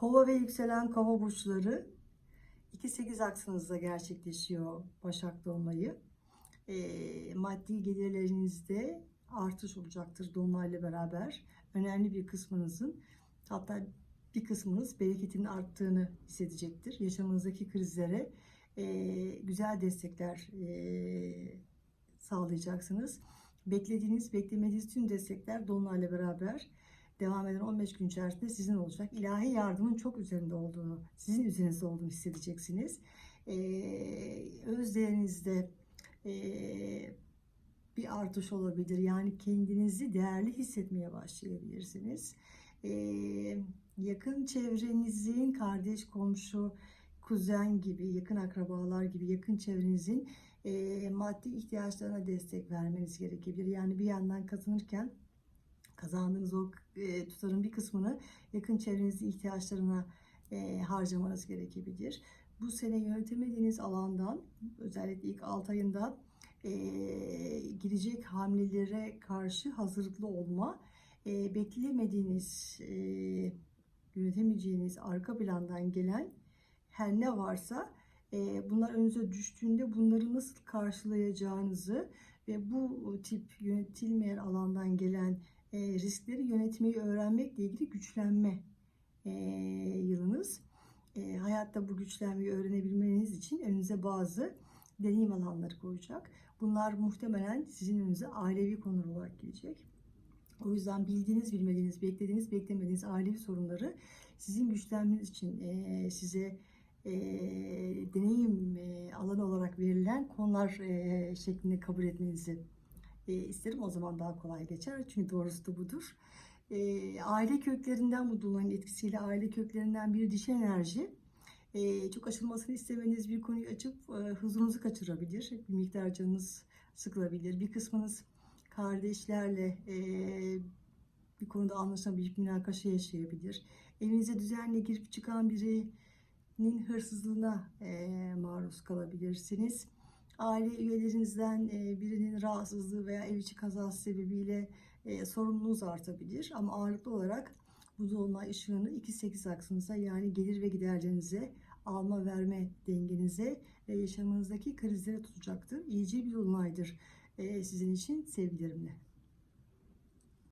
Kova ve yükselen kova burçları 2-8 aksınızda gerçekleşiyor Başak Dolunay'ı. E, maddi gelirlerinizde artış olacaktır Dolunay'la beraber. Önemli bir kısmınızın hatta bir kısmınız bereketin arttığını hissedecektir. Yaşamınızdaki krizlere e, güzel destekler e, sağlayacaksınız. Beklediğiniz, beklemediğiniz tüm destekler Dolunay'la beraber devam eden 15 gün içerisinde sizin olacak. İlahi yardımın çok üzerinde olduğunu, sizin üzerinizde olduğunu hissedeceksiniz. Ee, öz e, bir artış olabilir. Yani kendinizi değerli hissetmeye başlayabilirsiniz. Ee, yakın çevrenizin kardeş, komşu, kuzen gibi, yakın akrabalar gibi yakın çevrenizin e, maddi ihtiyaçlarına destek vermeniz gerekebilir. Yani bir yandan kazanırken kazandığınız o e, tutarın bir kısmını yakın çevrenizin ihtiyaçlarına e, harcamanız gerekebilir. Bu sene yönetemediğiniz alandan özellikle ilk 6 ayında e, girecek hamlelere karşı hazırlıklı olma, e, beklemediğiniz, e, yönetemeyeceğiniz arka plandan gelen her ne varsa e, bunlar önünüze düştüğünde bunları nasıl karşılayacağınızı ve bu tip yönetilmeyen alandan gelen e, riskleri yönetmeyi öğrenmekle ilgili güçlenme e, yılınız. E, hayatta bu güçlenmeyi öğrenebilmeniz için önünüze bazı deneyim alanları koyacak. Bunlar muhtemelen sizin önünüze ailevi konular olarak gelecek. O yüzden bildiğiniz, bilmediğiniz, beklediğiniz, beklemediğiniz ailevi sorunları sizin güçlenmeniz için size deneyim alanı olarak verilen konular şeklinde kabul etmenizi e, isterim. O zaman daha kolay geçer. Çünkü doğrusu da budur. E, aile köklerinden bu dolunayın etkisiyle aile köklerinden bir dişi enerji e, çok açılmasını istemeniz bir konuyu açıp e, huzurunuzu kaçırabilir. Bir miktar canınız sıkılabilir. Bir kısmınız kardeşlerle e, bir konuda anlaşamayıp münakaşa yaşayabilir. Evinize düzenli girip çıkan birinin hırsızlığına e, maruz kalabilirsiniz. Aile üyelerinizden birinin rahatsızlığı veya ev içi kazası sebebiyle sorumluluğunuz artabilir. Ama ağırlıklı olarak bu dolunay ışığını 2-8 aksınıza yani gelir ve giderlerinize, alma verme dengenize ve yaşamınızdaki krizlere tutacaktır. İyice bir dolunaydır sizin için sevgilerimle.